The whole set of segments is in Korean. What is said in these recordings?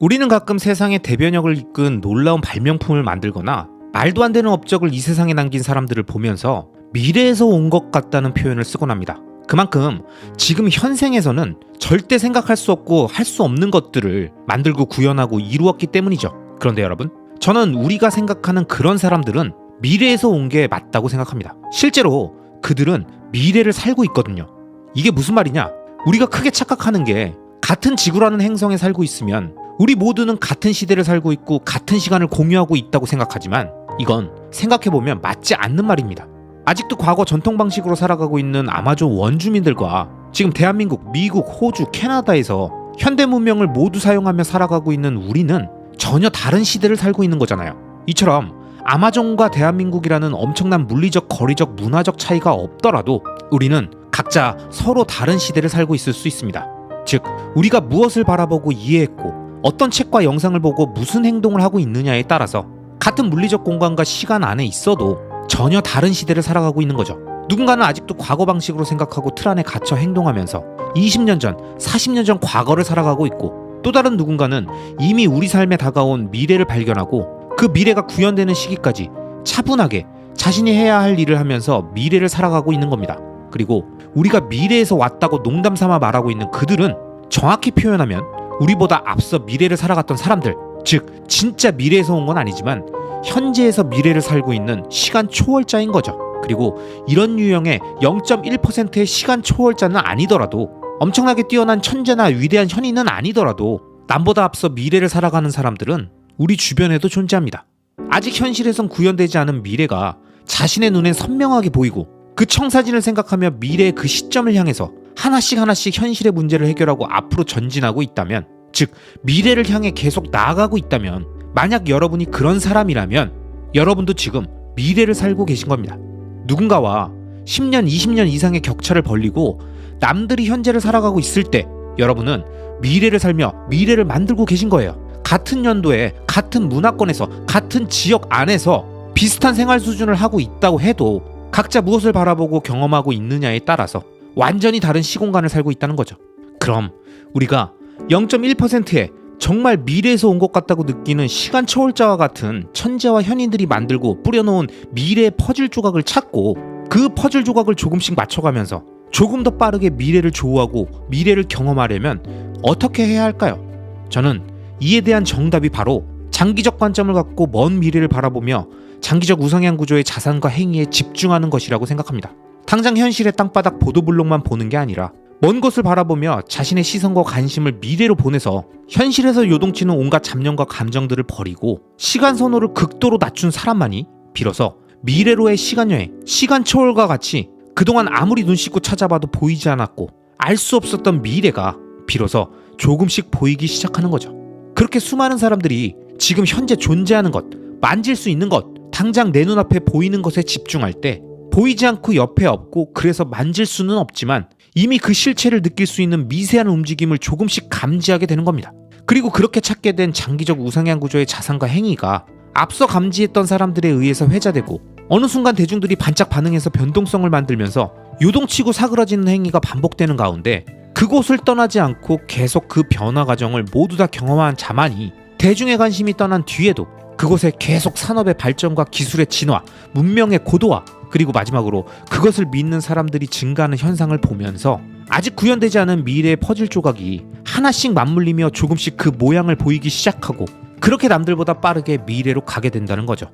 우리는 가끔 세상의 대변역을 이끈 놀라운 발명품을 만들거나 말도 안 되는 업적을 이 세상에 남긴 사람들을 보면서 미래에서 온 것 같다는 표현을 쓰곤 합니다. 그만큼 지금 현생에서는 절대 생각할 수 없고 할 수 없는 것들을 만들고 구현하고 이루었기 때문이죠. 그런데 여러분, 저는 우리가 생각하는 그런 사람들은 미래에서 온 게 맞다고 생각합니다. 실제로 그들은 미래를 살고 있거든요. 이게 무슨 말이냐? 우리가 크게 착각하는 게 같은 지구라는 행성에 살고 있으면 우리 모두는 같은 시대를 살고 있고 같은 시간을 공유하고 있다고 생각하지만 이건 생각해보면 맞지 않는 말입니다. 아직도 과거 전통 방식으로 살아가고 있는 아마존 원주민들과 지금 대한민국, 미국, 호주, 캐나다에서 현대 문명을 모두 사용하며 살아가고 있는 우리는 전혀 다른 시대를 살고 있는 거잖아요. 이처럼 아마존과 대한민국이라는 엄청난 물리적, 거리적, 문화적 차이가 없더라도 우리는 각자 서로 다른 시대를 살고 있을 수 있습니다. 즉, 우리가 무엇을 바라보고 이해했고 어떤 책과 영상을 보고 무슨 행동을 하고 있느냐에 따라서 같은 물리적 공간과 시간 안에 있어도 전혀 다른 시대를 살아가고 있는 거죠. 누군가는 아직도 과거 방식으로 생각하고 틀 안에 갇혀 행동하면서 20년 전, 40년 전 과거를 살아가고 있고 또 다른 누군가는 이미 우리 삶에 다가온 미래를 발견하고 그 미래가 구현되는 시기까지 차분하게 자신이 해야 할 일을 하면서 미래를 살아가고 있는 겁니다. 그리고 우리가 미래에서 왔다고 농담 삼아 말하고 있는 그들은 정확히 표현하면 우리보다 앞서 미래를 살아갔던 사람들, 즉 진짜 미래에서 온 건 아니지만 현재에서 미래를 살고 있는 시간 초월자인 거죠. 그리고 이런 유형의 0.1%의 시간 초월자는 아니더라도 엄청나게 뛰어난 천재나 위대한 현인은 아니더라도 남보다 앞서 미래를 살아가는 사람들은 우리 주변에도 존재합니다. 아직 현실에선 구현되지 않은 미래가 자신의 눈엔 선명하게 보이고 그 청사진을 생각하며 미래의 그 시점을 향해서 하나씩 하나씩 현실의 문제를 해결하고 앞으로 전진하고 있다면 즉 미래를 향해 계속 나아가고 있다면 만약 여러분이 그런 사람이라면 여러분도 지금 미래를 살고 계신 겁니다. 누군가와 10년, 20년 이상의 격차를 벌리고 남들이 현재를 살아가고 있을 때 여러분은 미래를 살며 미래를 만들고 계신 거예요. 같은 연도에 같은 문화권에서 같은 지역 안에서 비슷한 생활 수준을 하고 있다고 해도 각자 무엇을 바라보고 경험하고 있느냐에 따라서 완전히 다른 시공간을 살고 있다는 거죠. 그럼 우리가 0.1%의 정말 미래에서 온 것 같다고 느끼는 시간 초월자와 같은 천재와 현인들이 만들고 뿌려놓은 미래의 퍼즐 조각을 찾고 그 퍼즐 조각을 조금씩 맞춰가면서 조금 더 빠르게 미래를 조우하고 미래를 경험하려면 어떻게 해야 할까요? 저는 이에 대한 정답이 바로 장기적 관점을 갖고 먼 미래를 바라보며 장기적 우상향 구조의 자산과 행위에 집중하는 것이라고 생각합니다. 당장 현실의 땅바닥 보도블록만 보는 게 아니라 먼 곳을 바라보며 자신의 시선과 관심을 미래로 보내서 현실에서 요동치는 온갖 잡념과 감정들을 버리고 시간 선호를 극도로 낮춘 사람만이 비로소 미래로의 시간 여행, 시간 초월과 같이 그동안 아무리 눈 씻고 찾아봐도 보이지 않았고 알 수 없었던 미래가 비로소 조금씩 보이기 시작하는 거죠. 그렇게 수많은 사람들이 지금 현재 존재하는 것, 만질 수 있는 것, 당장 내 눈앞에 보이는 것에 집중할 때 보이지 않고 옆에 없고 그래서 만질 수는 없지만 이미 그 실체를 느낄 수 있는 미세한 움직임을 조금씩 감지하게 되는 겁니다. 그리고 그렇게 찾게 된 장기적 우상향 구조의 자산과 행위가 앞서 감지했던 사람들에 의해서 회자되고 어느 순간 대중들이 반짝 반응해서 변동성을 만들면서 요동치고 사그러지는 행위가 반복되는 가운데 그곳을 떠나지 않고 계속 그 변화 과정을 모두 다 경험한 자만이 대중의 관심이 떠난 뒤에도 그곳에 계속 산업의 발전과 기술의 진화, 문명의 고도화, 그리고 마지막으로 그것을 믿는 사람들이 증가하는 현상을 보면서 아직 구현되지 않은 미래의 퍼즐 조각이 하나씩 맞물리며 조금씩 그 모양을 보이기 시작하고 그렇게 남들보다 빠르게 미래로 가게 된다는 거죠.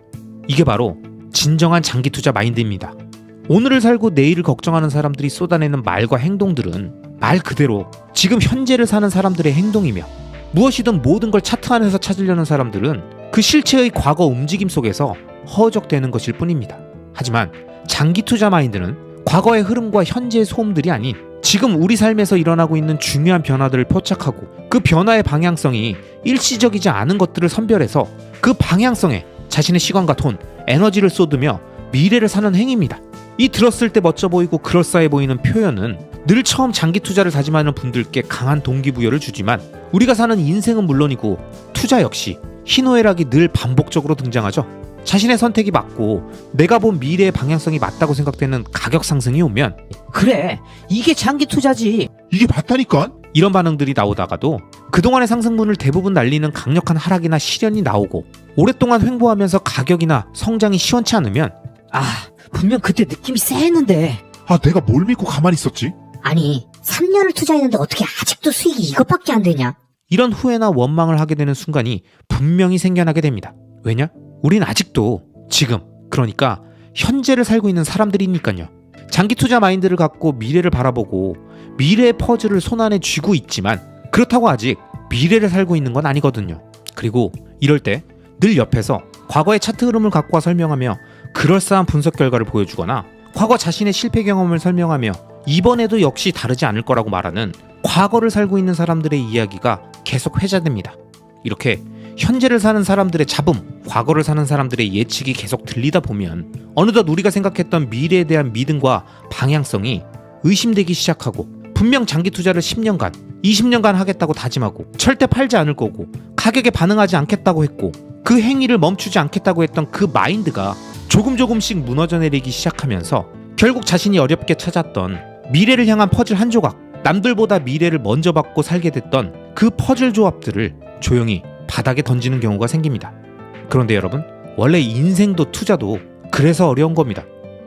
이게 바로 진정한 장기 투자 마인드입니다. 오늘을 살고 내일을 걱정하는 사람들이 쏟아내는 말과 행동들은 말 그대로 지금 현재를 사는 사람들의 행동이며 무엇이든 모든 걸 차트 안에서 찾으려는 사람들은 그 실체의 과거 움직임 속에서 허적되는 것일 뿐입니다. 하지만 장기 투자 마인드는 과거의 흐름과 현재의 소음들이 아닌 지금 우리 삶에서 일어나고 있는 중요한 변화들을 포착하고 그 변화의 방향성이 일시적이지 않은 것들을 선별해서 그 방향성에 자신의 시간과 돈, 에너지를 쏟으며 미래를 사는 행위입니다. 이 들었을 때 멋져 보이고 그럴싸해 보이는 표현은 늘 처음 장기 투자를 다짐하는 분들께 강한 동기부여를 주지만 우리가 사는 인생은 물론이고 투자 역시 희노애락이 늘 반복적으로 등장하죠. 자신의 선택이 맞고 내가 본 미래의 방향성이 맞다고 생각되는 가격 상승이 오면 그래 이게 장기 투자지 이게 맞다니까? 이런 반응들이 나오다가도 그동안의 상승분을 대부분 날리는 강력한 하락이나 시련이 나오고 오랫동안 횡보하면서 가격이나 성장이 시원치 않으면 아, 분명 그때 느낌이 쎄했는데. 아, 내가 뭘 믿고 가만히 있었지? 아니, 3년을 투자했는데 어떻게 아직도 수익이 이것밖에 안 되냐? 이런 후회나 원망을 하게 되는 순간이 분명히 생겨나게 됩니다. 왜냐? 우린 아직도 지금 그러니까 현재를 살고 있는 사람들이니까요. 장기 투자 마인드를 갖고 미래를 바라보고 미래의 퍼즐을 손안에 쥐고 있지만 그렇다고 아직 미래를 살고 있는 건 아니거든요. 그리고 이럴 때 늘 옆에서 과거의 차트 흐름을 갖고 와 설명하며 그럴싸한 분석 결과를 보여주거나 과거 자신의 실패 경험을 설명하며 이번에도 역시 다르지 않을 거라고 말하는 과거를 살고 있는 사람들의 이야기가 계속 회자됩니다. 이렇게 현재를 사는 사람들의 잡음, 과거를 사는 사람들의 예측이 계속 들리다 보면 어느덧 우리가 생각했던 미래에 대한 믿음과 방향성이 의심되기 시작하고 분명 장기 투자를 10년간, 20년간 하겠다고 다짐하고 절대 팔지 않을 거고 가격에 반응하지 않겠다고 했고 그 행위를 멈추지 않겠다고 했던 그 마인드가 조금 조금씩 무너져 내리기 시작하면서 결국 자신이 어렵게 찾았던 미래를 향한 퍼즐 한 조각, 남들보다 미래를 먼저 받고 살게 됐던 그 퍼즐 조합들을 조용히 바닥에 던지는 경우가 생깁니다. 그런데 여러분, 원래 인생도 투자도 그래서 어려운 겁니다.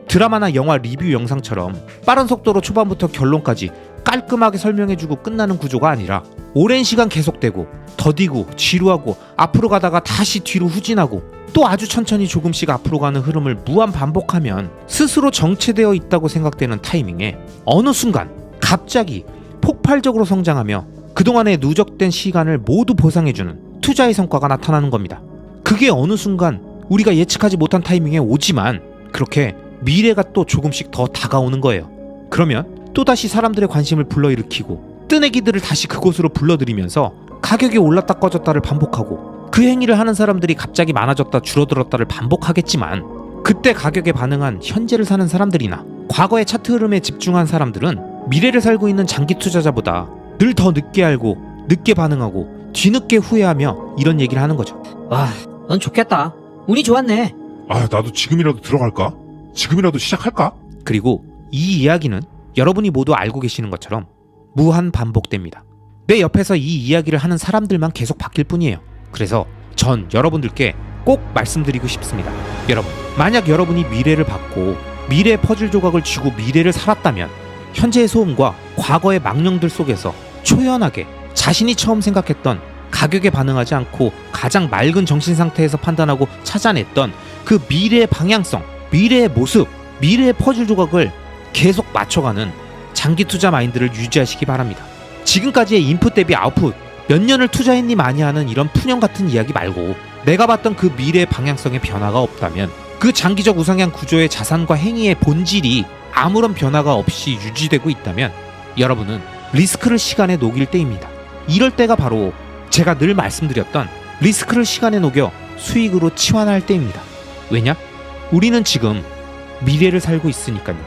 드라마나 영화 리뷰 영상처럼 빠른 속도로 초반부터 결론까지 깔끔하게 설명해주고 끝나는 구조가 아니라 오랜 시간 계속되고 더디고 지루하고 앞으로 가다가 다시 뒤로 후진하고 또 아주 천천히 조금씩 앞으로 가는 흐름을 무한 반복하면 스스로 정체되어 있다고 생각되는 타이밍에 어느 순간 갑자기 폭발적으로 성장하며 그동안의 누적된 시간을 모두 보상해주는 투자의 성과가 나타나는 겁니다. 그게 어느 순간 우리가 예측하지 못한 타이밍에 오지만 그렇게 미래가 또 조금씩 더 다가오는 거예요. 그러면 또다시 사람들의 관심을 불러일으키고 뜨내기들을 다시 그곳으로 불러들이면서 가격이 올랐다 꺼졌다를 반복하고 그 행위를 하는 사람들이 갑자기 많아졌다 줄어들었다를 반복하겠지만 그때 가격에 반응한 현재를 사는 사람들이나 과거의 차트 흐름에 집중한 사람들은 미래를 살고 있는 장기 투자자보다 늘 더 늦게 알고 늦게 반응하고 뒤늦게 후회하며 이런 얘기를 하는 거죠. 와, 넌 좋겠다. 운이 좋았네. 아, 나도 지금이라도 들어갈까? 지금이라도 시작할까? 그리고 이 이야기는 여러분이 모두 알고 계시는 것처럼 무한 반복됩니다. 내 옆에서 이 이야기를 하는 사람들만 계속 바뀔 뿐이에요. 그래서 전 여러분들께 꼭 말씀드리고 싶습니다. 여러분, 만약 여러분이 미래를 받고 미래의 퍼즐 조각을 쥐고 미래를 살았다면 현재의 소음과 과거의 망령들 속에서 초연하게 자신이 처음 생각했던 가격에 반응하지 않고 가장 맑은 정신 상태에서 판단하고 찾아냈던 그 미래의 방향성, 미래의 모습, 미래의 퍼즐 조각을 계속 맞춰가는 장기 투자 마인드를 유지하시기 바랍니다. 지금까지의 인풋 대비 아웃풋 몇 년을 투자했니 많이 하는 이런 푸념 같은 이야기 말고 내가 봤던 그 미래의 방향성에 변화가 없다면 그 장기적 우상향 구조의 자산과 행위의 본질이 아무런 변화가 없이 유지되고 있다면 여러분은 리스크를 시간에 녹일 때입니다. 이럴 때가 바로 제가 늘 말씀드렸던 리스크를 시간에 녹여 수익으로 치환할 때입니다. 왜냐? 우리는 지금 미래를 살고 있으니까요.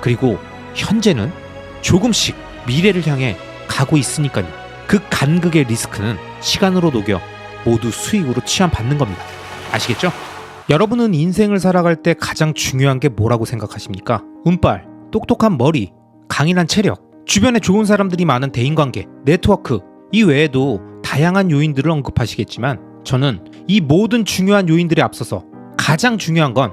그리고 현재는 조금씩 미래를 향해 가고 있으니까요. 그 간극의 리스크는 시간으로 녹여 모두 수익으로 치환받는 겁니다. 아시겠죠? 여러분은 인생을 살아갈 때 가장 중요한 게 뭐라고 생각하십니까? 운빨, 똑똑한 머리, 강인한 체력, 주변에 좋은 사람들이 많은 대인관계, 네트워크, 이 외에도 다양한 요인들을 언급하시겠지만 저는 이 모든 중요한 요인들에 앞서서 가장 중요한 건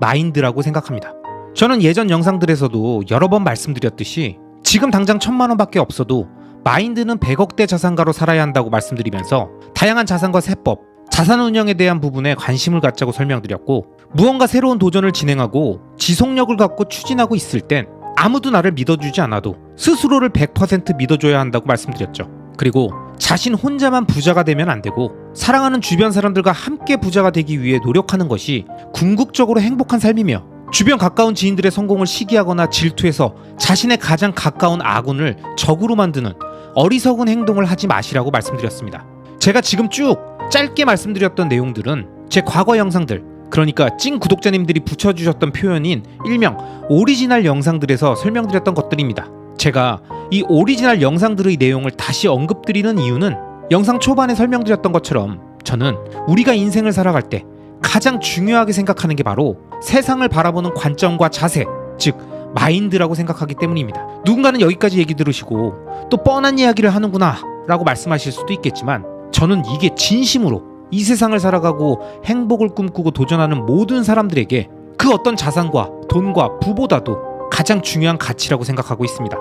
마인드라고 생각합니다. 저는 예전 영상들에서도 여러 번 말씀드렸듯이 지금 당장 천만 원밖에 없어도 마인드는 100억대 자산가로 살아야 한다고 말씀드리면서 다양한 자산과 세법, 자산 운영에 대한 부분에 관심을 갖자고 설명드렸고 무언가 새로운 도전을 진행하고 지속력을 갖고 추진하고 있을 땐 아무도 나를 믿어주지 않아도 스스로를 100% 믿어줘야 한다고 말씀드렸죠. 그리고 자신 혼자만 부자가 되면 안 되고 사랑하는 주변 사람들과 함께 부자가 되기 위해 노력하는 것이 궁극적으로 행복한 삶이며 주변 가까운 지인들의 성공을 시기하거나 질투해서 자신의 가장 가까운 아군을 적으로 만드는 어리석은 행동을 하지 마시라고 말씀드렸습니다. 제가 지금 쭉 짧게 말씀드렸던 내용들은 제 과거 영상들 그러니까 찐 구독자님들이 붙여주셨던 표현인 일명 오리지널 영상들에서 설명드렸던 것들입니다. 제가 이 오리지널 영상들의 내용을 다시 언급드리는 이유는 영상 초반에 설명드렸던 것처럼 저는 우리가 인생을 살아갈 때 가장 중요하게 생각하는 게 바로 세상을 바라보는 관점과 자세, 즉 마인드라고 생각하기 때문입니다. 누군가는 여기까지 얘기 들으시고 또 뻔한 이야기를 하는구나 라고 말씀하실 수도 있겠지만 저는 이게 진심으로 이 세상을 살아가고 행복을 꿈꾸고 도전하는 모든 사람들에게 그 어떤 자산과 돈과 부보다도 가장 중요한 가치라고 생각하고 있습니다.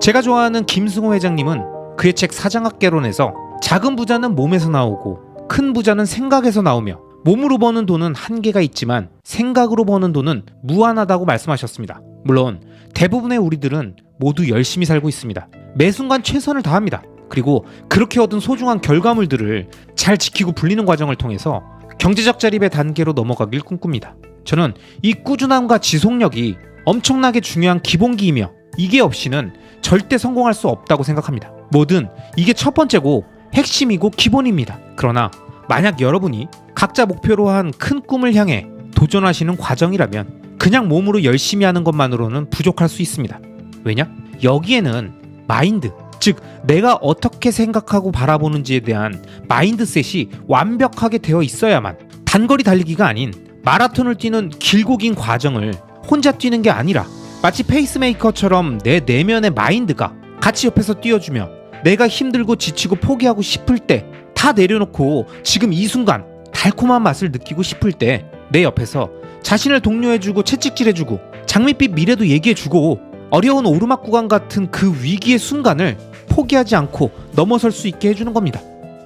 제가 좋아하는 김승호 회장님은 그의 책 사장학개론에서 작은 부자는 몸에서 나오고 큰 부자는 생각에서 나오며 몸으로 버는 돈은 한계가 있지만 생각으로 버는 돈은 무한하다고 말씀하셨습니다. 물론 대부분의 우리들은 모두 열심히 살고 있습니다. 매 순간 최선을 다합니다. 그리고 그렇게 얻은 소중한 결과물들을 잘 지키고 불리는 과정을 통해서 경제적 자립의 단계로 넘어가길 꿈꿉니다. 저는 이 꾸준함과 지속력이 엄청나게 중요한 기본기이며 이게 없이는 절대 성공할 수 없다고 생각합니다. 뭐든 이게 첫 번째고 핵심이고 기본입니다. 그러나 만약 여러분이 각자 목표로 한 큰 꿈을 향해 도전하시는 과정이라면 그냥 몸으로 열심히 하는 것만으로는 부족할 수 있습니다. 왜냐? 여기에는 마인드, 즉 내가 어떻게 생각하고 바라보는지에 대한 마인드셋이 완벽하게 되어 있어야만 단거리 달리기가 아닌 마라톤을 뛰는 길고 긴 과정을 혼자 뛰는 게 아니라 마치 페이스메이커처럼 내 내면의 마인드가 같이 옆에서 뛰어주며 내가 힘들고 지치고 포기하고 싶을 때 다 내려놓고 지금 이 순간 달콤한 맛을 느끼고 싶을 때 내 옆에서 자신을 독려해주고 채찍질해주고 장밋빛 미래도 얘기해주고 어려운 오르막 구간 같은 그 위기의 순간을 포기하지 않고 넘어설 수 있게 해주는 겁니다.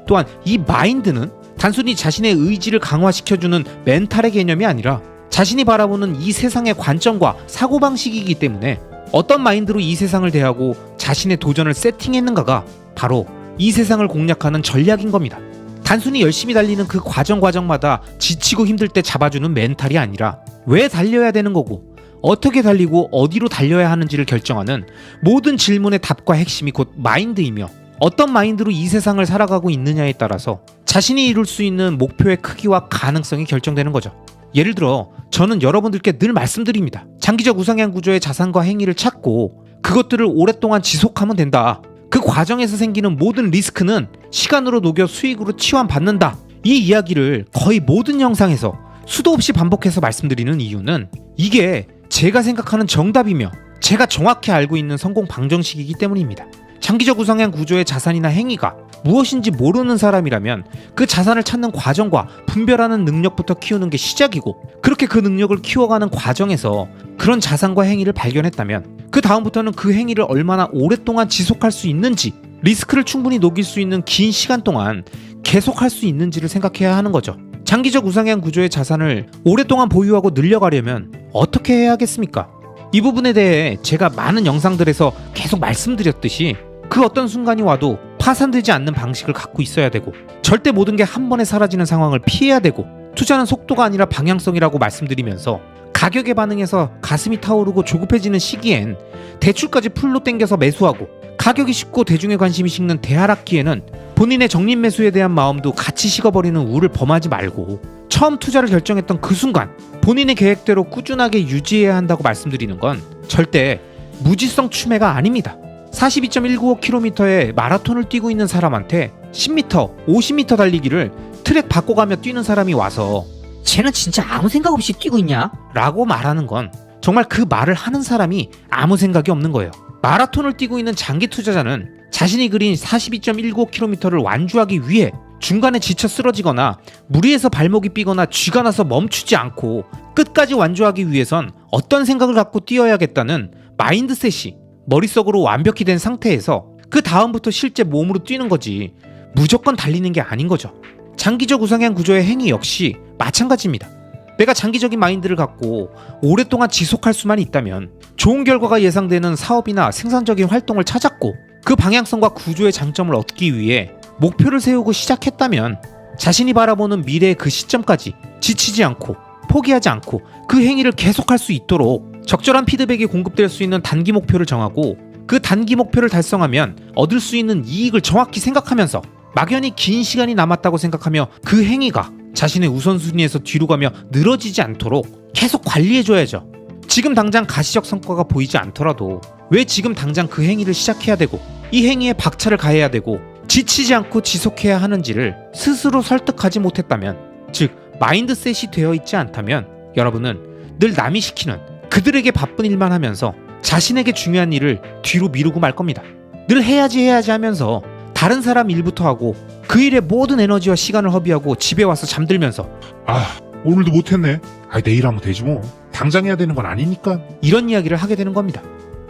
또한 이 마인드는 단순히 자신의 의지를 강화시켜주는 멘탈의 개념이 아니라 자신이 바라보는 이 세상의 관점과 사고방식이기 때문에 어떤 마인드로 이 세상을 대하고 자신의 도전을 세팅했는가가 바로 이 세상을 공략하는 전략인 겁니다. 단순히 열심히 달리는 그 과정 과정마다 지치고 힘들 때 잡아주는 멘탈이 아니라 왜 달려야 되는 거고 어떻게 달리고 어디로 달려야 하는지를 결정하는 모든 질문의 답과 핵심이 곧 마인드이며 어떤 마인드로 이 세상을 살아가고 있느냐에 따라서 자신이 이룰 수 있는 목표의 크기와 가능성이 결정되는 거죠. 예를 들어 저는 여러분들께 늘 말씀드립니다. 장기적 우상향 구조의 자산과 행위를 찾고 그것들을 오랫동안 지속하면 된다. 그 과정에서 생기는 모든 리스크는 시간으로 녹여 수익으로 치환받는다. 이 이야기를 거의 모든 영상에서 수도 없이 반복해서 말씀드리는 이유는 이게 제가 생각하는 정답이며 제가 정확히 알고 있는 성공 방정식이기 때문입니다. 장기적 우상향 구조의 자산이나 행위가 무엇인지 모르는 사람이라면 그 자산을 찾는 과정과 분별하는 능력부터 키우는 게 시작이고 그렇게 그 능력을 키워가는 과정에서 그런 자산과 행위를 발견했다면 그 다음부터는 그 행위를 얼마나 오랫동안 지속할 수 있는지 리스크를 충분히 녹일 수 있는 긴 시간 동안 계속할 수 있는지를 생각해야 하는 거죠. 장기적 우상향 구조의 자산을 오랫동안 보유하고 늘려가려면 어떻게 해야 하겠습니까? 이 부분에 대해 제가 많은 영상들에서 계속 말씀드렸듯이 그 어떤 순간이 와도 파산되지 않는 방식을 갖고 있어야 되고 절대 모든 게 한 번에 사라지는 상황을 피해야 되고 투자는 속도가 아니라 방향성이라고 말씀드리면서 가격에 반응해서 가슴이 타오르고 조급해지는 시기엔 대출까지 풀로 땡겨서 매수하고 가격이 식고 대중의 관심이 식는 대하락기에는 본인의 적립 매수에 대한 마음도 같이 식어버리는 우를 범하지 말고 처음 투자를 결정했던 그 순간 본인의 계획대로 꾸준하게 유지해야 한다고 말씀드리는 건 절대 무지성 추매가 아닙니다. 42.195km의 마라톤을 뛰고 있는 사람한테 10m, 50m 달리기를 트랙 바꿔가며 뛰는 사람이 와서 쟤는 진짜 아무 생각 없이 뛰고 있냐? 라고 말하는 건 정말 그 말을 하는 사람이 아무 생각이 없는 거예요. 마라톤을 뛰고 있는 장기 투자자는 자신이 그린 42.195km를 완주하기 위해 중간에 지쳐 쓰러지거나 무리해서 발목이 삐거나 쥐가 나서 멈추지 않고 끝까지 완주하기 위해선 어떤 생각을 갖고 뛰어야겠다는 마인드셋이 머릿속으로 완벽히 된 상태에서 그 다음부터 실제 몸으로 뛰는 거지 무조건 달리는 게 아닌 거죠. 장기적 우상향 구조의 행위 역시 마찬가지입니다. 내가 장기적인 마인드를 갖고 오랫동안 지속할 수만 있다면 좋은 결과가 예상되는 사업이나 생산적인 활동을 찾았고 그 방향성과 구조의 장점을 얻기 위해 목표를 세우고 시작했다면 자신이 바라보는 미래의 그 시점까지 지치지 않고 포기하지 않고 그 행위를 계속할 수 있도록 적절한 피드백이 공급될 수 있는 단기 목표를 정하고 그 단기 목표를 달성하면 얻을 수 있는 이익을 정확히 생각하면서 막연히 긴 시간이 남았다고 생각하며 그 행위가 자신의 우선순위에서 뒤로 가며 늘어지지 않도록 계속 관리해줘야죠. 지금 당장 가시적 성과가 보이지 않더라도 왜 지금 당장 그 행위를 시작해야 되고 이 행위에 박차를 가해야 되고 지치지 않고 지속해야 하는지를 스스로 설득하지 못했다면 즉 마인드셋이 되어 있지 않다면 여러분은 늘 남이 시키는 그들에게 바쁜 일만 하면서 자신에게 중요한 일을 뒤로 미루고 말 겁니다. 늘 해야지 해야지 하면서 다른 사람 일부터 하고 그 일에 모든 에너지와 시간을 허비하고 집에 와서 잠들면서 아, 오늘도 못했네. 아, 내일 하면 되지 뭐. 당장 해야 되는 건 아니니까. 이런 이야기를 하게 되는 겁니다.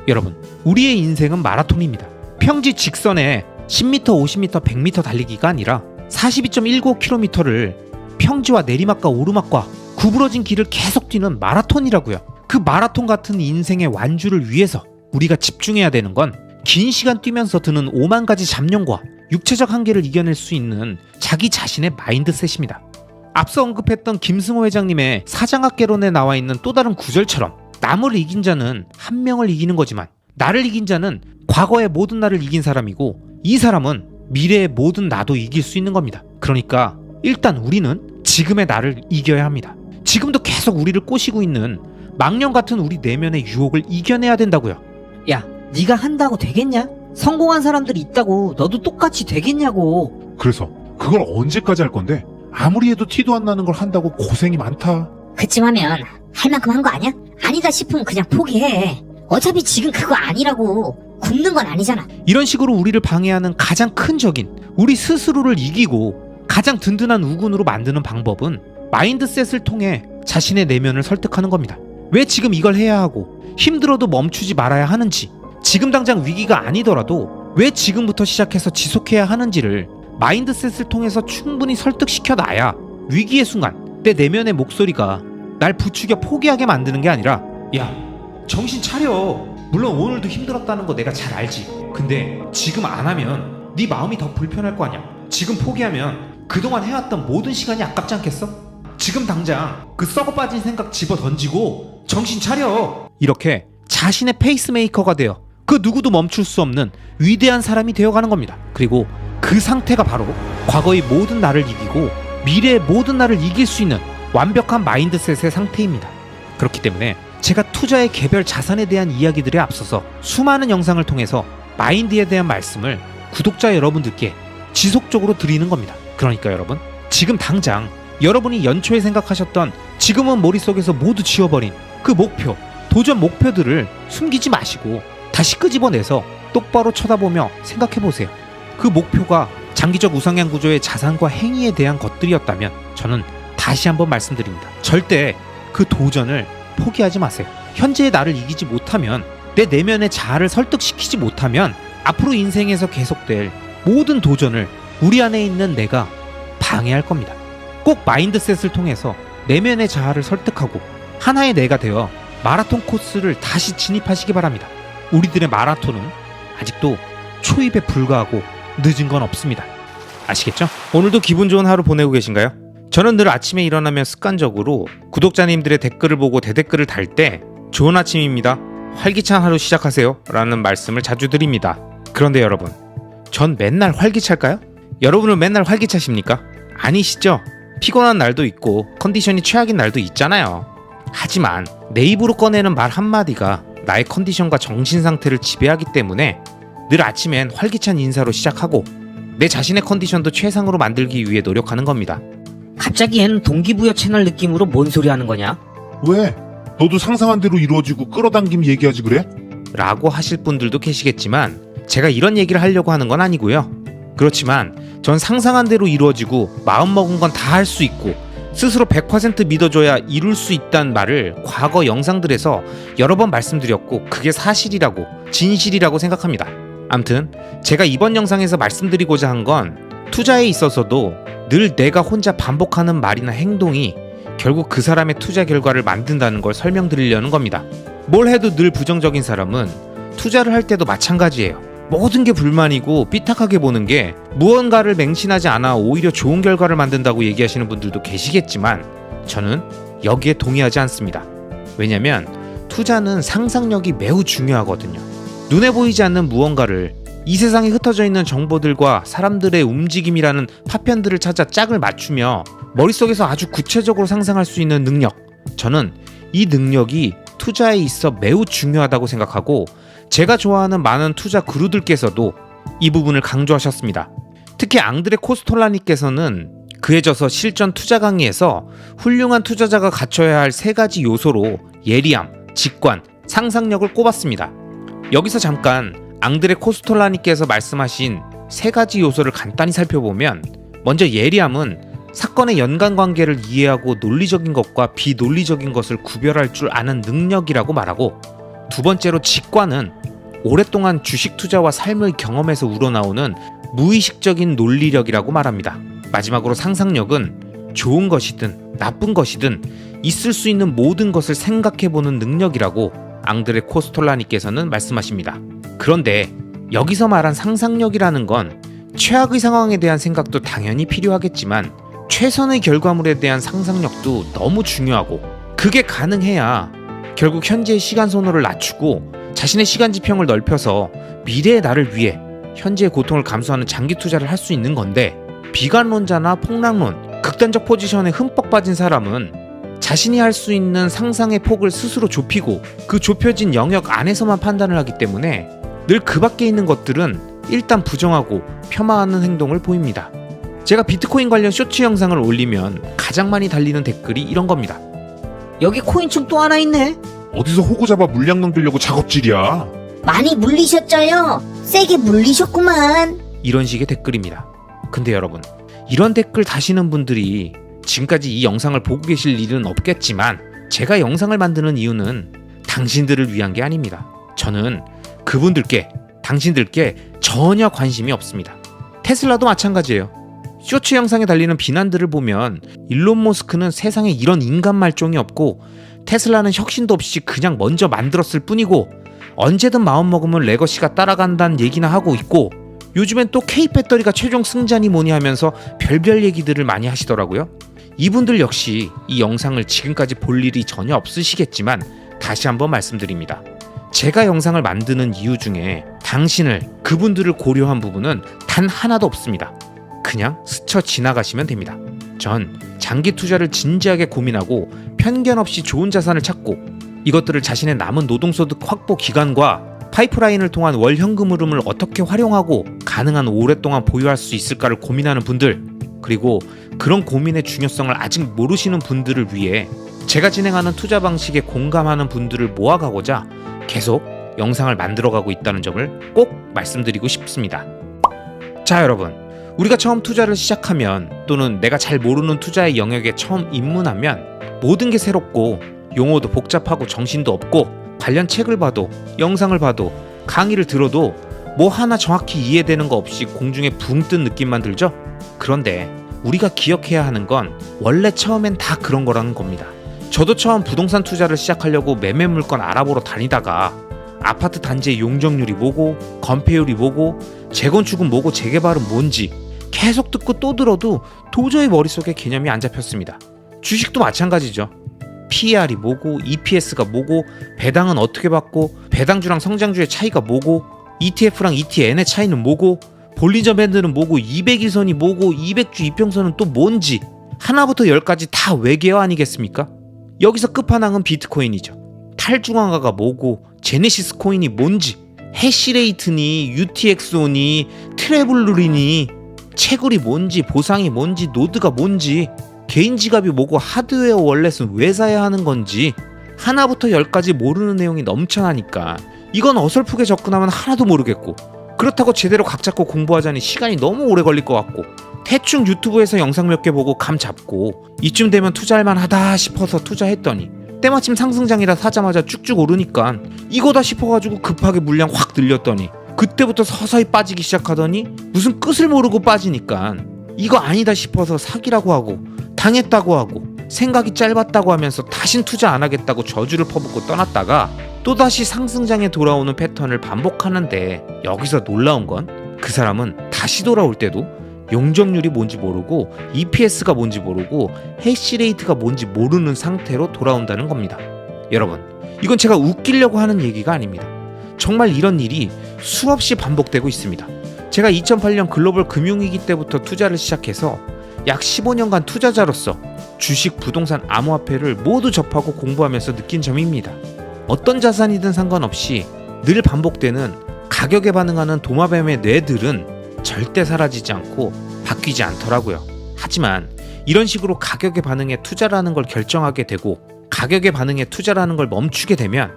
여러분, 우리의 인생은 마라톤입니다. 평지 직선에 10m, 50m, 100m 달리기가 아니라 42.19km를 평지와 내리막과 오르막과 구부러진 길을 계속 뛰는 마라톤이라고요. 그 마라톤 같은 인생의 완주를 위해서 우리가 집중해야 되는 건 긴 시간 뛰면서 드는 오만 가지 잡념과 육체적 한계를 이겨낼 수 있는 자기 자신의 마인드셋입니다. 앞서 언급했던 김승호 회장님의 사장학개론에 나와 있는 또 다른 구절처럼 남을 이긴 자는 한 명을 이기는 거지만 나를 이긴 자는 과거의 모든 나를 이긴 사람이고 이 사람은 미래의 모든 나도 이길 수 있는 겁니다. 그러니까 일단 우리는 지금의 나를 이겨야 합니다. 지금도 계속 우리를 꼬시고 있는 망령 같은 우리 내면의 유혹을 이겨내야 된다고요. 야, 네가 한다고 되겠냐? 성공한 사람들이 있다고 너도 똑같이 되겠냐고. 그래서 그걸 언제까지 할 건데? 아무리 해도 티도 안 나는 걸 한다고 고생이 많다. 그쯤 하면 할 만큼 한 거 아니야? 아니다 싶으면 그냥 포기해. 어차피 지금 그거 아니라고. 굶는 건 아니잖아. 이런 식으로 우리를 방해하는 가장 큰 적인 우리 스스로를 이기고 가장 든든한 우군으로 만드는 방법은 마인드셋을 통해 자신의 내면을 설득하는 겁니다. 왜 지금 이걸 해야 하고 힘들어도 멈추지 말아야 하는지 지금 당장 위기가 아니더라도 왜 지금부터 시작해서 지속해야 하는지를 마인드셋을 통해서 충분히 설득시켜 놔야 위기의 순간 내 내면의 목소리가 날 부추겨 포기하게 만드는 게 아니라 야 정신 차려. 물론 오늘도 힘들었다는 거 내가 잘 알지. 근데 지금 안 하면 네 마음이 더 불편할 거 아니야. 지금 포기하면 그동안 해왔던 모든 시간이 아깝지 않겠어? 지금 당장 그 썩어 빠진 생각 집어 던지고 정신 차려. 이렇게 자신의 페이스메이커가 되어 그 누구도 멈출 수 없는 위대한 사람이 되어가는 겁니다 그리고 그 상태가 바로 과거의 모든 나를 이기고 미래의 모든 나를 이길 수 있는 완벽한 마인드셋의 상태입니다 그렇기 때문에 제가 투자의 개별 자산에 대한 이야기들에 앞서서 수많은 영상을 통해서 마인드에 대한 말씀을 구독자 여러분들께 지속적으로 드리는 겁니다. 그러니까 여러분, 지금 당장 여러분이 연초에 생각하셨던 지금은 머릿속에서 모두 지워버린 그 목표, 도전 목표들을 숨기지 마시고 다시 끄집어내서 똑바로 쳐다보며 생각해 보세요. 그 목표가 장기적 우상향 구조의 자산과 행위에 대한 것들이었다면 저는 다시 한번 말씀드립니다. 절대 그 도전을 포기하지 마세요. 현재의 나를 이기지 못하면 내 내면의 자아를 설득시키지 못하면 앞으로 인생에서 계속될 모든 도전을 우리 안에 있는 내가 방해할 겁니다. 꼭 마인드셋을 통해서 내면의 자아를 설득하고 하나의 내가 되어 마라톤 코스를 다시 진입하시기 바랍니다. 우리들의 마라톤은 아직도 초입에 불과하고 늦은 건 없습니다. 아시겠죠? 오늘도 기분 좋은 하루 보내고 계신가요? 저는 늘 아침에 일어나면 습관적으로 구독자님들의 댓글을 보고 대댓글을 달 때 좋은 아침입니다. 활기찬 하루 시작하세요. 라는 말씀을 자주 드립니다. 그런데 여러분, 전 맨날 활기찰까요? 여러분은 맨날 활기차십니까? 아니시죠? 피곤한 날도 있고 컨디션이 최악인 날도 있잖아요. 하지만 내 입으로 꺼내는 말 한마디가 나의 컨디션과 정신 상태를 지배하기 때문에 늘 아침엔 활기찬 인사로 시작하고 내 자신의 컨디션도 최상으로 만들기 위해 노력하는 겁니다. 갑자기 얘는 동기부여 채널 느낌으로 뭔 소리 하는 거냐? 왜? 너도 상상한 대로 이루어지고 끌어당김 얘기하지 그래? 라고 하실 분들도 계시겠지만 제가 이런 얘기를 하려고 하는 건 아니고요. 그렇지만 전 상상한 대로 이루어지고 마음먹은 건 다 할 수 있고 스스로 100% 믿어줘야 이룰 수 있다는 말을 과거 영상들에서 여러 번 말씀드렸고 그게 사실이라고 진실이라고 생각합니다. 암튼 제가 이번 영상에서 말씀드리고자 한 건 투자에 있어서도 늘 내가 혼자 반복하는 말이나 행동이 결국 그 사람의 투자 결과를 만든다는 걸 설명드리려는 겁니다. 뭘 해도 늘 부정적인 사람은 투자를 할 때도 마찬가지예요. 모든 게 불만이고 삐딱하게 보는 게 무언가를 맹신하지 않아 오히려 좋은 결과를 만든다고 얘기하시는 분들도 계시겠지만 저는 여기에 동의하지 않습니다. 왜냐면 투자는 상상력이 매우 중요하거든요. 눈에 보이지 않는 무언가를 이 세상에 흩어져 있는 정보들과 사람들의 움직임이라는 파편들을 찾아 짝을 맞추며 머릿속에서 아주 구체적으로 상상할 수 있는 능력. 저는 이 능력이 투자에 있어 매우 중요하다고 생각하고 제가 좋아하는 많은 투자 그루들께서도 이 부분을 강조하셨습니다. 특히 앙드레 코스톨라니께서는 그에 져서 실전 투자 강의에서 훌륭한 투자자가 갖춰야 할 세 가지 요소로 예리함, 직관, 상상력을 꼽았습니다. 여기서 잠깐 앙드레 코스톨라니께서 말씀하신 세 가지 요소를 간단히 살펴보면 먼저 예리함은 사건의 연관 관계를 이해하고 논리적인 것과 비논리적인 것을 구별할 줄 아는 능력이라고 말하고 두 번째로 직관은 오랫동안 주식 투자와 삶을 경험해서 우러나오는 무의식적인 논리력이라고 말합니다. 마지막으로 상상력은 좋은 것이든 나쁜 것이든 있을 수 있는 모든 것을 생각해보는 능력이라고 앙드레 코스톨라니께서는 말씀하십니다. 그런데 여기서 말한 상상력이라는 건 최악의 상황에 대한 생각도 당연히 필요하겠지만 최선의 결과물에 대한 상상력도 너무 중요하고 그게 가능해야 결국 현재의 시간 소모를 낮추고 자신의 시간 지평을 넓혀서 미래의 나를 위해 현재의 고통을 감수하는 장기 투자를 할 수 있는 건데 비관론자나 폭락론, 극단적 포지션에 흠뻑 빠진 사람은 자신이 할 수 있는 상상의 폭을 스스로 좁히고 그 좁혀진 영역 안에서만 판단을 하기 때문에 늘 그 밖에 있는 것들은 일단 부정하고 폄하하는 행동을 보입니다. 제가 비트코인 관련 쇼츠 영상을 올리면 가장 많이 달리는 댓글이 이런 겁니다. 여기 코인충 또 하나 있네. 어디서 호구 잡아 물량 넘기려고 작업질이야? 많이 물리셨죠요? 세게 물리셨구만. 이런 식의 댓글입니다. 근데 여러분, 이런 댓글 다시는 분들이 지금까지 이 영상을 보고 계실 일은 없겠지만 제가 영상을 만드는 이유는 당신들을 위한 게 아닙니다. 저는 그분들께, 당신들께 전혀 관심이 없습니다. 테슬라도 마찬가지예요. 쇼츠 영상에 달리는 비난들을 보면 일론 머스크는 세상에 이런 인간 말종이 없고 테슬라는 혁신도 없이 그냥 먼저 만들었을 뿐이고 언제든 마음 먹으면 레거시가 따라간다는 얘기나 하고 있고 요즘엔 또 K 배터리가 최종 승자니 뭐니 하면서 별별 얘기들을 많이 하시더라고요. 이분들 역시 이 영상을 지금까지 볼 일이 전혀 없으시겠지만 다시 한번 말씀드립니다. 제가 영상을 만드는 이유 중에 당신을 그분들을 고려한 부분은 단 하나도 없습니다. 그냥 스쳐 지나가시면 됩니다. 전 장기 투자를 진지하게 고민하고 편견 없이 좋은 자산을 찾고 이것들을 자신의 남은 노동소득 확보 기간과 파이프라인을 통한 월 현금 흐름을 어떻게 활용하고 가능한 오랫동안 보유할 수 있을까를 고민하는 분들 그리고 그런 고민의 중요성을 아직 모르시는 분들을 위해 제가 진행하는 투자 방식에 공감하는 분들을 모아가고자 계속 영상을 만들어가고 있다는 점을 꼭 말씀드리고 싶습니다. 자 여러분 우리가 처음 투자를 시작하면 또는 내가 잘 모르는 투자의 영역에 처음 입문하면 모든 게 새롭고 용어도 복잡하고 정신도 없고 관련 책을 봐도 영상을 봐도 강의를 들어도 뭐 하나 정확히 이해되는 거 없이 공중에 붕 뜬 느낌만 들죠? 그런데 우리가 기억해야 하는 건 원래 처음엔 다 그런 거라는 겁니다. 저도 처음 부동산 투자를 시작하려고 매매 물건 알아보러 다니다가 아파트 단지의 용적률이 뭐고 건폐율이 뭐고 재건축은 뭐고 재개발은 뭔지 계속 듣고 또 들어도 도저히 머릿속에 개념이 안 잡혔습니다. 주식도 마찬가지죠. PER이 뭐고 EPS가 뭐고 배당은 어떻게 받고 배당주랑 성장주의 차이가 뭐고 ETF랑 ETN의 차이는 뭐고 볼리저 밴드는 뭐고 200일선이 뭐고 200주 이평선은 또 뭔지 하나부터 열까지 다 외계어 아니겠습니까? 여기서 끝판왕은 비트코인이죠. 탈중앙화가 뭐고 제네시스 코인이 뭔지 해시레이트니 UTXO니 트래블룰이니 채굴이 뭔지 보상이 뭔지 노드가 뭔지 개인 지갑이 뭐고 하드웨어 월렛은 왜 사야 하는 건지 하나부터 열까지 모르는 내용이 넘쳐나니까 이건 어설프게 접근하면 하나도 모르겠고 그렇다고 제대로 각 잡고 공부하자니 시간이 너무 오래 걸릴 것 같고 대충 유튜브에서 영상 몇 개 보고 감 잡고 이쯤 되면 투자할 만하다 싶어서 투자했더니 때마침 상승장이라 사자마자 쭉쭉 오르니까 이거다 싶어가지고 급하게 물량 확 늘렸더니 그때부터 서서히 빠지기 시작하더니 무슨 끝을 모르고 빠지니까 이거 아니다 싶어서 사기라고 하고 당했다고 하고 생각이 짧았다고 하면서 다신 투자 안 하겠다고 저주를 퍼붓고 떠났다가 또다시 상승장에 돌아오는 패턴을 반복하는데 여기서 놀라운 건 그 사람은 다시 돌아올 때도 용적률이 뭔지 모르고 EPS가 뭔지 모르고 해시레이트가 뭔지 모르는 상태로 돌아온다는 겁니다. 여러분, 이건 제가 웃기려고 하는 얘기가 아닙니다. 정말 이런 일이 수없이 반복되고 있습니다. 제가 2008년 글로벌 금융위기 때부터 투자를 시작해서 약 15년간 투자자로서 주식, 부동산, 암호화폐를 모두 접하고 공부하면서 느낀 점입니다. 어떤 자산이든 상관없이 늘 반복되는 가격에 반응하는 도마뱀의 뇌들은 절대 사라지지 않고 바뀌지 않더라고요. 하지만 이런 식으로 가격의 반응에 투자라는 걸 결정하게 되고 가격의 반응에 투자라는 걸 멈추게 되면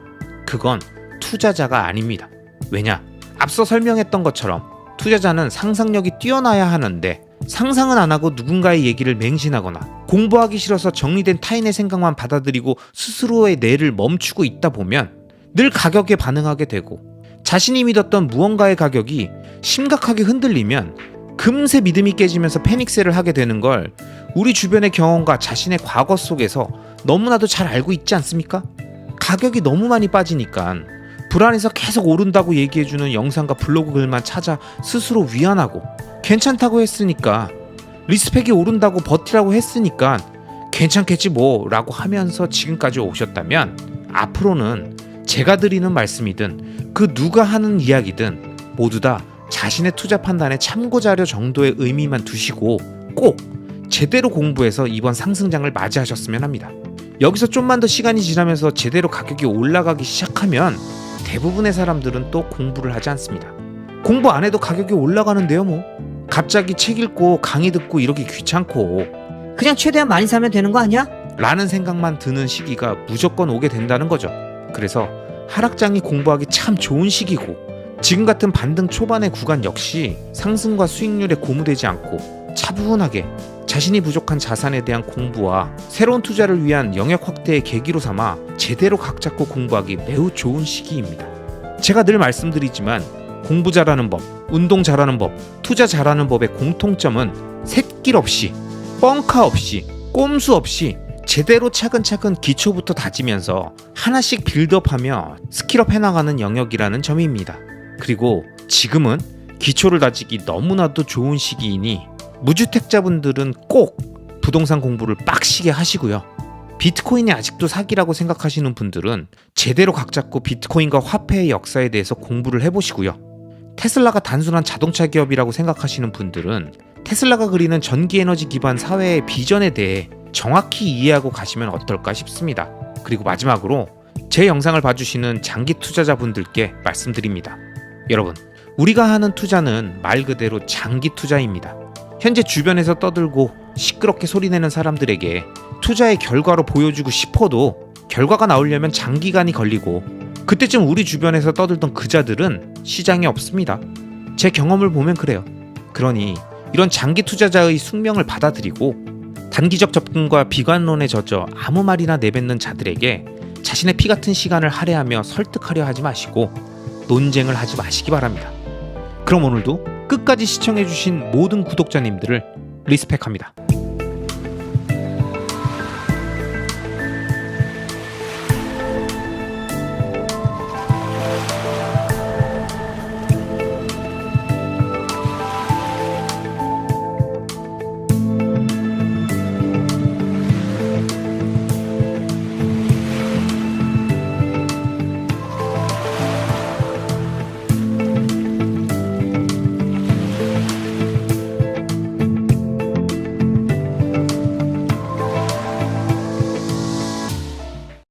그건 투자자가 아닙니다. 왜냐? 앞서 설명했던 것처럼 투자자는 상상력이 뛰어나야 하는데 상상은 안 하고 누군가의 얘기를 맹신하거나 공부하기 싫어서 정리된 타인의 생각만 받아들이고 스스로의 뇌를 멈추고 있다 보면 늘 가격에 반응하게 되고 자신이 믿었던 무언가의 가격이 심각하게 흔들리면 금세 믿음이 깨지면서 패닉세를 하게 되는 걸 우리 주변의 경험과 자신의 과거 속에서 너무나도 잘 알고 있지 않습니까? 가격이 너무 많이 빠지니까 불안해서 계속 오른다고 얘기해주는 영상과 블로그 글만 찾아 스스로 위안하고 괜찮다고 했으니까 리스펙이 오른다고 버티라고 했으니까 괜찮겠지 뭐 라고 하면서 지금까지 오셨다면 앞으로는 제가 드리는 말씀이든 그 누가 하는 이야기든 모두 다 자신의 투자 판단의 참고 자료 정도의 의미만 두시고 꼭 제대로 공부해서 이번 상승장을 맞이하셨으면 합니다. 여기서 좀만 더 시간이 지나면서 제대로 가격이 올라가기 시작하면 대부분의 사람들은 또 공부를 하지 않습니다. 공부 안 해도 가격이 올라가는데요, 뭐. 갑자기 책 읽고 강의 듣고 이러기 귀찮고 그냥 최대한 많이 사면 되는 거 아니야? 라는 생각만 드는 시기가 무조건 오게 된다는 거죠. 그래서 하락장이 공부하기 참 좋은 시기고 지금 같은 반등 초반의 구간 역시 상승과 수익률에 고무되지 않고 차분하게 자신이 부족한 자산에 대한 공부와 새로운 투자를 위한 영역 확대의 계기로 삼아 제대로 각 잡고 공부하기 매우 좋은 시기입니다. 제가 늘 말씀드리지만 공부 잘하는 법, 운동 잘하는 법, 투자 잘하는 법의 공통점은 샛길 없이, 뻥카 없이, 꼼수 없이 제대로 차근차근 기초부터 다지면서 하나씩 빌드업하며 스킬업 해나가는 영역이라는 점입니다. 그리고 지금은 기초를 다지기 너무나도 좋은 시기이니 무주택자분들은 꼭 부동산 공부를 빡시게 하시고요. 비트코인이 아직도 사기라고 생각하시는 분들은 제대로 각 잡고 비트코인과 화폐의 역사에 대해서 공부를 해보시고요. 테슬라가 단순한 자동차 기업이라고 생각하시는 분들은 테슬라가 그리는 전기 에너지 기반 사회의 비전에 대해 정확히 이해하고 가시면 어떨까 싶습니다. 그리고 마지막으로 제 영상을 봐주시는 장기 투자자분들께 말씀드립니다. 여러분, 우리가 하는 투자는 말 그대로 장기 투자입니다. 현재 주변에서 떠들고 시끄럽게 소리내는 사람들에게 투자의 결과로 보여주고 싶어도 결과가 나오려면 장기간이 걸리고 그때쯤 우리 주변에서 떠들던 그자들은 시장에 없습니다. 제 경험을 보면 그래요. 그러니 이런 장기 투자자의 숙명을 받아들이고 단기적 접근과 비관론에 젖어 아무 말이나 내뱉는 자들에게 자신의 피 같은 시간을 할애하며 설득하려 하지 마시고 논쟁을 하지 마시기 바랍니다. 그럼 오늘도 끝까지 시청해주신 모든 구독자님들을 리스펙합니다.